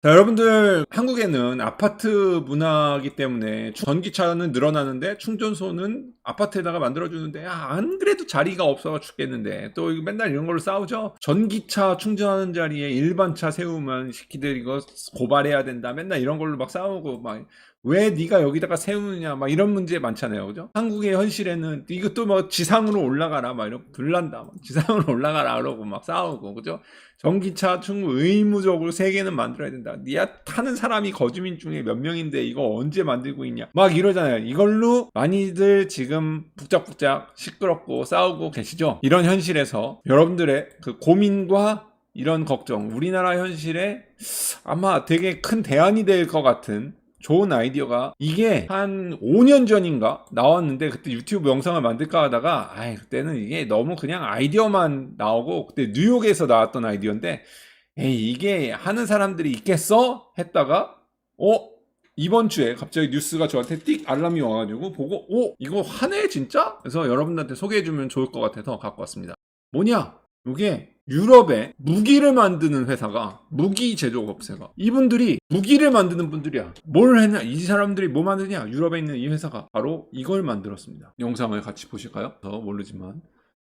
자, 여러분들 한국에는 아파트 문화이기 때문에 전기차는 늘어나는데 충전소는 아파트에다가 만들어주는데 야, 안 그래도 자리가 없어가 죽겠는데 또 맨날 이런 걸로 싸우죠. 전기차 충전하는 자리에 일반 차 세우면 시키들 이거 고발해야 된다. 맨날 이런 걸로 막 싸우고 막 왜 네가 여기다가 세우느냐 막 이런 문제 많잖아요. 그죠? 한국의 현실에는 이것도 뭐 지상으로 올라가라 막 이러고 불난다. 막 지상으로 올라가라 그러고 막 싸우고 그죠? 전기차 충분 의무적으로 세 개는 만들어야 된다. 니야 타는 사람이 거주민 중에 몇 명인데 이거 언제 만들고 있냐? 막 이러잖아요. 이걸로 많이들 지금 북적북적 시끄럽고 싸우고 계시죠? 이런 현실에서 여러분들의 그 고민과 이런 걱정, 우리나라 현실에 아마 되게 큰 대안이 될 것 같은 좋은 아이디어가 이게 한 5년 전인가 나왔는데 그때 유튜브 영상을 만들까 하다가 아이 그때는 이게 너무 그냥 아이디어만 나오고 그때 뉴욕에서 나왔던 아이디어인데 에이 이게 하는 사람들이 있겠어 했다가 어 이번 주에 갑자기 뉴스가 저한테 띡 알람이 와가지고 보고 오 이거 하네 진짜? 그래서 여러분들한테 소개해주면 좋을 것 같아서 갖고 왔습니다. 뭐냐? 이게 유럽에 무기를 만드는 회사가 무기 제조업체가. 이분들이 무기를 만드는 분들이야. 뭘 했냐? 이 사람들이 뭐 만드냐? 유럽에 있는 이 회사가 바로 이걸 만들었습니다. 영상을 같이 보실까요? 저 모르지만.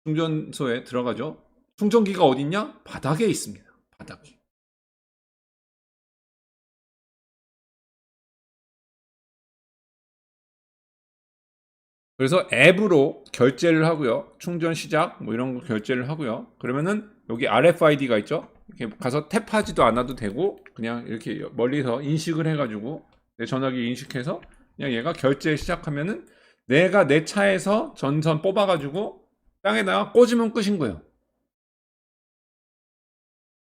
충전소에 들어가죠? 충전기가 어딨냐? 바닥에 있습니다. 바닥에 그래서 앱으로 결제를 하고요. 충전 시작 뭐 이런 거 결제를 하고요. 그러면은 여기 RFID가 있죠. 이렇게 가서 탭하지도 않아도 되고 그냥 이렇게 멀리서 인식을 해가지고 내 전화기 인식해서 그냥 얘가 결제 시작하면은 내가 내 차에서 전선 뽑아가지고 땅에다가 꽂으면 끝인 거예요.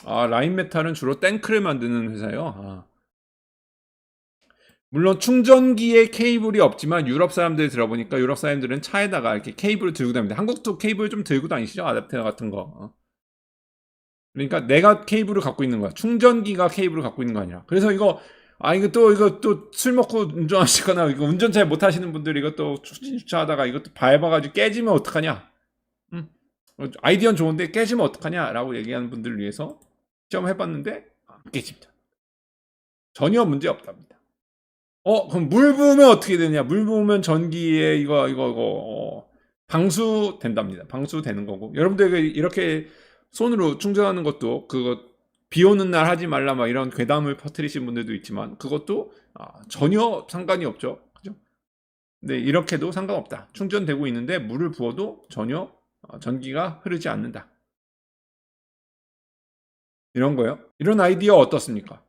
아 라인 메탈은 주로 탱크를 만드는 회사예요. 아. 물론 충전기에 케이블이 없지만 유럽 사람들 들어보니까 유럽 사람들은 차에다가 이렇게 케이블을 들고 다닙니다. 한국도 케이블 좀 들고 다니시죠? 아답터 같은 거. 어. 그러니까 내가 케이블을 갖고 있는 거야. 충전기가 케이블을 갖고 있는 거 아니라. 그래서 이거 아 이거 또 이거 또 술 먹고 운전하시거나 이거 운전 잘 못 하시는 분들이 이것도 추진 주차하다가 이것도 밟아가지고 깨지면 어떡하냐? 음. 아이디어는 좋은데 깨지면 어떡하냐라고 얘기하는 분들을 위해서 시험 해봤는데 안 깨집니다. 전혀 문제 없답니다. 어, 그럼 물 부으면 어떻게 되냐? 물 부으면 전기에 이거, 이거, 이거, 어, 방수 된답니다. 방수 되는 거고. 여러분들 이렇게 손으로 충전하는 것도 그거 비 오는 날 하지 말라 막 이런 괴담을 퍼뜨리신 분들도 있지만 그것도 아, 전혀 상관이 없죠. 그죠? 근데 이렇게도 상관없다. 충전되고 있는데 물을 부어도 전혀 어, 전기가 흐르지 않는다. 이런 거요. 이런 아이디어 어떻습니까?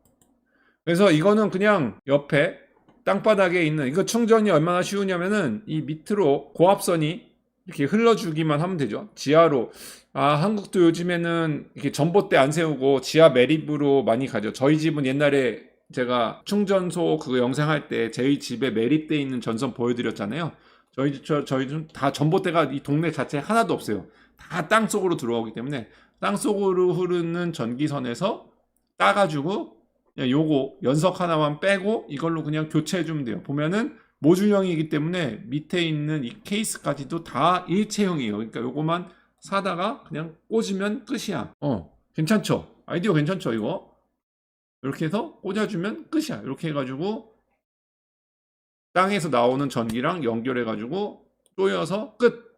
그래서 이거는 그냥 옆에 땅바닥에 있는 이거 충전이 얼마나 쉬우냐면은 이 밑으로 고압선이 이렇게 흘러주기만 하면 되죠. 지하로 아 한국도 요즘에는 이렇게 전봇대 안 세우고 지하 매립으로 많이 가죠. 저희 집은 옛날에 제가 충전소 그거 영상 할 때 저희 집에 매립돼 있는 전선 보여드렸잖아요. 저희 집 저, 저희 집다 전봇대가 이 동네 자체에 하나도 없어요. 다 땅 속으로 들어오기 때문에 땅 속으로 흐르는 전기선에서 따가지고 요거 연석 하나만 빼고 이걸로 그냥 교체해 주면 돼요. 보면은 모듈형이기 때문에 밑에 있는 이 케이스까지도 다 일체형이에요. 그러니까 요거만 사다가 그냥 꽂으면 끝이야. 어, 괜찮죠? 아이디어 괜찮죠, 이거? 이렇게 해서 꽂아주면 끝이야. 이렇게 해가지고 땅에서 나오는 전기랑 연결해가지고 쪼여서 끝.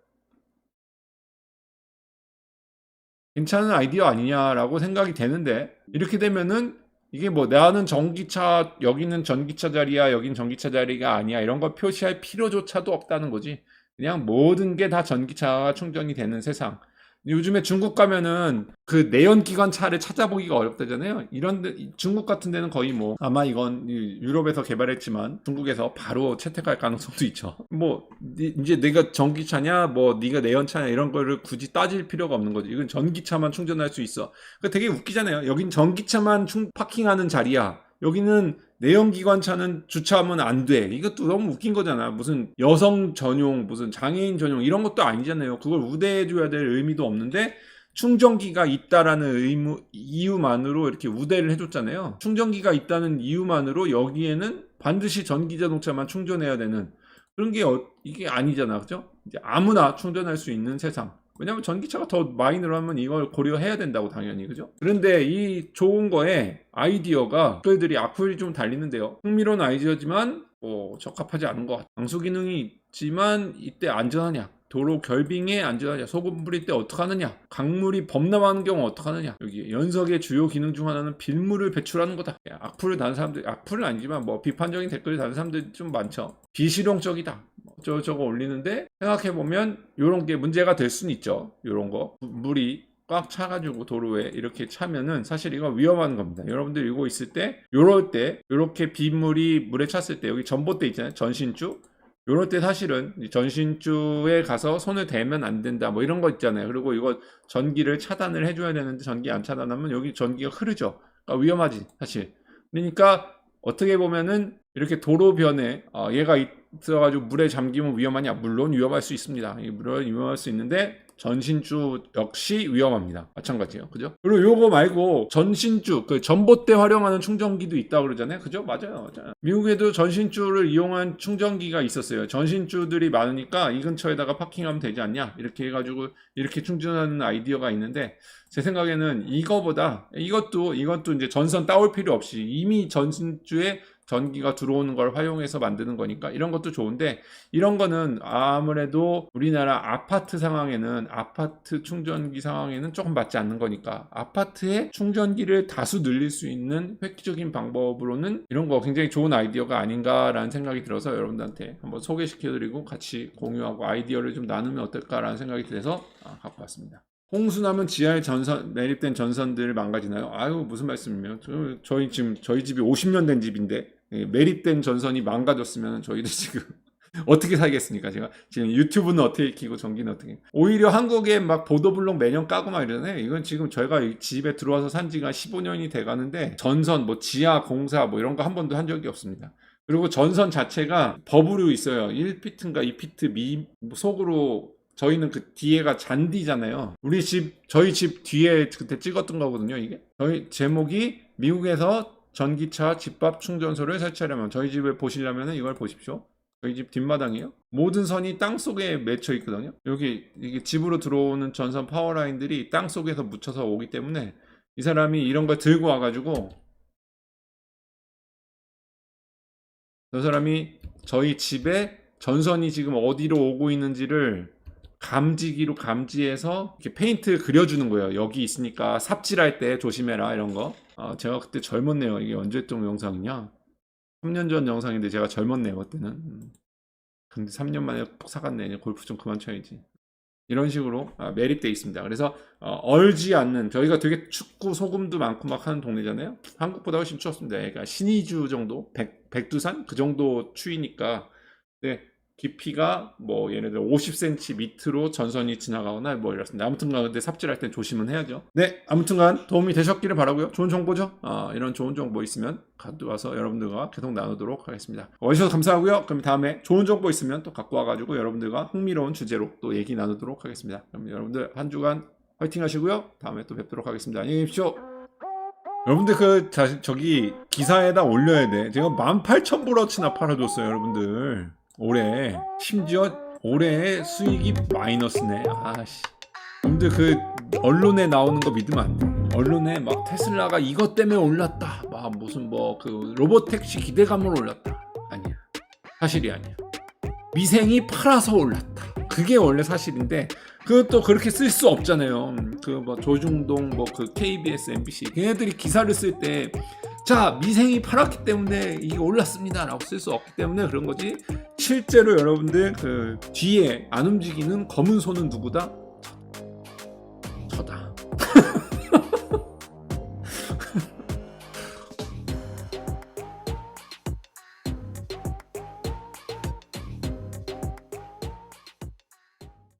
괜찮은 아이디어 아니냐라고 생각이 되는데 이렇게 되면은 이게 뭐 나는 전기차 여기는 전기차 자리야 여긴 전기차 자리가 아니야. 이런 걸 표시할 필요조차도 없다는 거지. 그냥 모든 게 다 전기차가 충전이 되는 세상 요즘에 중국 가면은 그 내연 기관 차를 찾아보기가 어렵다잖아요. 이런 데, 중국 같은 데는 거의 뭐 아마 이건 유럽에서 개발했지만 중국에서 바로 채택할 가능성도 있죠. 뭐 이제 내가 전기차냐 뭐 네가 내연차냐 이런 거를 굳이 따질 필요가 없는 거지. 이건 전기차만 충전할 수 있어. 그러니까 되게 웃기잖아요. 여긴 전기차만 충 파킹하는 자리야. 여기는 내연기관차는 주차하면 안 돼. 이것도 너무 웃긴 거잖아. 무슨 여성 전용, 무슨 장애인 전용 이런 것도 아니잖아요. 그걸 우대해줘야 될 의미도 없는데 충전기가 있다라는 의무, 이유만으로 이렇게 우대를 해줬잖아요. 충전기가 있다는 이유만으로 여기에는 반드시 전기 자동차만 충전해야 되는 그런 게 어, 이게 아니잖아, 그죠? 이제 아무나 충전할 수 있는 세상. 왜냐면 전기차가 더 많이 늘어나면 이걸 고려해야 된다고 당연히 그죠? 그런데 이 좋은 거에 아이디어가 댓글들이 악플이 좀 달리는데요. 흥미로운 아이디어지만 뭐 적합하지 않은 것 같아. 방수 기능이 있지만 이때 안전하냐? 도로 결빙에 안전하냐? 소금 뿌릴 때 어떡하느냐? 강물이 범람하는 경우 어떡하느냐? 여기 연석의 주요 기능 중 하나는 빌물을 배출하는 거다. 야, 악플을 다는 사람들, 악플은 아니지만 뭐 비판적인 댓글을 다는 사람들이 좀 많죠. 비실용적이다. 저 저거 올리는데 생각해 보면 요런 게 문제가 될 수는 있죠. 요런 거 물이 꽉 차가지고 도로에 이렇게 차면은 사실 이거 위험한 겁니다. 여러분들 이거 있을 때 요럴 때 요렇게 빗물이 물에 찼을 때 여기 전봇대 있잖아요. 전신주 요럴 때 사실은 이 전신주에 가서 손을 대면 안 된다 뭐 이런 거 있잖아요. 그리고 이거 전기를 차단을 해줘야 되는데 전기 안 차단하면 여기 전기가 흐르죠. 그러니까 위험하지 사실. 그러니까 어떻게 보면은 이렇게 도로변에 어, 얘가 있어가지고 물에 잠기면 위험하냐? 물론 위험할 수 있습니다. 이 물론 위험할 수 있는데 전신주 역시 위험합니다. 마찬가지예요. 그죠? 그리고 요거 말고 전신주, 그 전봇대 활용하는 충전기도 있다고 그러잖아요. 그죠? 맞아요. 맞아요. 미국에도 전신주를 이용한 충전기가 있었어요. 전신주들이 많으니까 이 근처에다가 파킹하면 되지 않냐? 이렇게 해가지고 이렇게 충전하는 아이디어가 있는데 제 생각에는 이거보다 이것도 이것도 이제 전선 따올 필요 없이 이미 전신주에 전기가 들어오는 걸 활용해서 만드는 거니까 이런 것도 좋은데 이런 거는 아무래도 우리나라 아파트 상황에는 아파트 충전기 상황에는 조금 맞지 않는 거니까 아파트에 충전기를 다수 늘릴 수 있는 획기적인 방법으로는 이런 거 굉장히 좋은 아이디어가 아닌가라는 생각이 들어서 여러분들한테 한번 소개시켜드리고 같이 공유하고 아이디어를 좀 나누면 어떨까라는 생각이 들어서 아, 갖고 왔습니다. 홍수나면 지하에 전선 매립된 전선들 망가지나요? 아유 무슨 말씀이에요? 저, 저희 지금 저희 집이 50년 된 집인데 예, 매립된 전선이 망가졌으면 저희도 지금 어떻게 살겠습니까? 제가 지금 유튜브는 어떻게 키고 전기는 어떻게? 오히려 한국에 막 보도블록 매년 까고 막 이러잖아요. 이건 지금 저희가 이 집에 들어와서 산 지가 15년이 돼 가는데 전선 뭐 지하 공사 뭐 이런 거 한 번도 한 적이 없습니다. 그리고 전선 자체가 버블이 있어요. 1피트인가 2피트 미 속으로 저희는 그 뒤에가 잔디잖아요. 우리 집 저희 집 뒤에 그때 찍었던 거거든요. 이게 저희 제목이 미국에서 전기차 집밥 충전소를 설치하려면 저희 집을 보시려면 이걸 보십시오. 저희 집 뒷마당이에요. 모든 선이 땅 속에 맺혀 있거든요. 여기 이게 집으로 들어오는 전선 파워라인들이 땅 속에서 묻혀서 오기 때문에 이 사람이 이런 걸 들고 와가지고 저 사람이 저희 집에 전선이 지금 어디로 오고 있는지를 감지기로 감지해서 이렇게 페인트 그려주는 거예요. 여기 있으니까 삽질할 때 조심해라 이런 거. 아, 제가 그때 젊었네요. 이게 언제 했던 영상이냐? 3년 전 영상인데 제가 젊었네요. 그때는. 음. 근데 3년 만에 푹 사갔네. 골프 좀 그만 쳐야지. 이런 식으로 아, 매립돼 있습니다. 그래서 어, 얼지 않는 저희가 되게 춥고 소금도 많고 막 하는 동네잖아요. 한국보다 훨씬 추웠습니다. 그러니까 신의주 정도, 백, 백두산 그 정도 추위니까. 네, 깊이가 뭐 예를 들어 50cm 밑으로 전선이 지나가거나 뭐 이렇습니다. 아무튼간 근데 삽질할 땐 조심은 해야죠. 네, 아무튼간 도움이 되셨기를 바라고요. 좋은 정보죠. 아, 이런 좋은 정보 있으면 가져와서 여러분들과 계속 나누도록 하겠습니다. 와주셔서 감사하고요. 그럼 다음에 좋은 정보 있으면 또 갖고 와가지고 여러분들과 흥미로운 주제로 또 얘기 나누도록 하겠습니다. 그럼 여러분들 한 주간 화이팅 하시고요. 다음에 또 뵙도록 하겠습니다. 안녕히 계십시오. 여러분들 그 자, 저기 기사에다 올려야 돼. 제가 18,000불어치나 팔아줬어요, 여러분들. 올해 심지어 올해 수익이 마이너스네. 아씨. 여러분들 그 언론에 나오는 거 믿으면 안 돼. 언론에 막 테슬라가 이것 때문에 올랐다. 막 무슨 뭐 그 로봇 택시 기대감으로 올랐다. 아니야. 사실이 아니야. 미생이 팔아서 올랐다. 그게 원래 사실인데 그것도 그렇게 쓸 수 없잖아요. 그 뭐 조중동 뭐 그 KBS, MBC 걔네들이 기사를 쓸때 자 미생이 팔았기 때문에 이게 올랐습니다 라고 쓸 수 없기 때문에 그런 거지. 실제로 여러분들 그 뒤에 안 움직이는 검은 손은 누구다?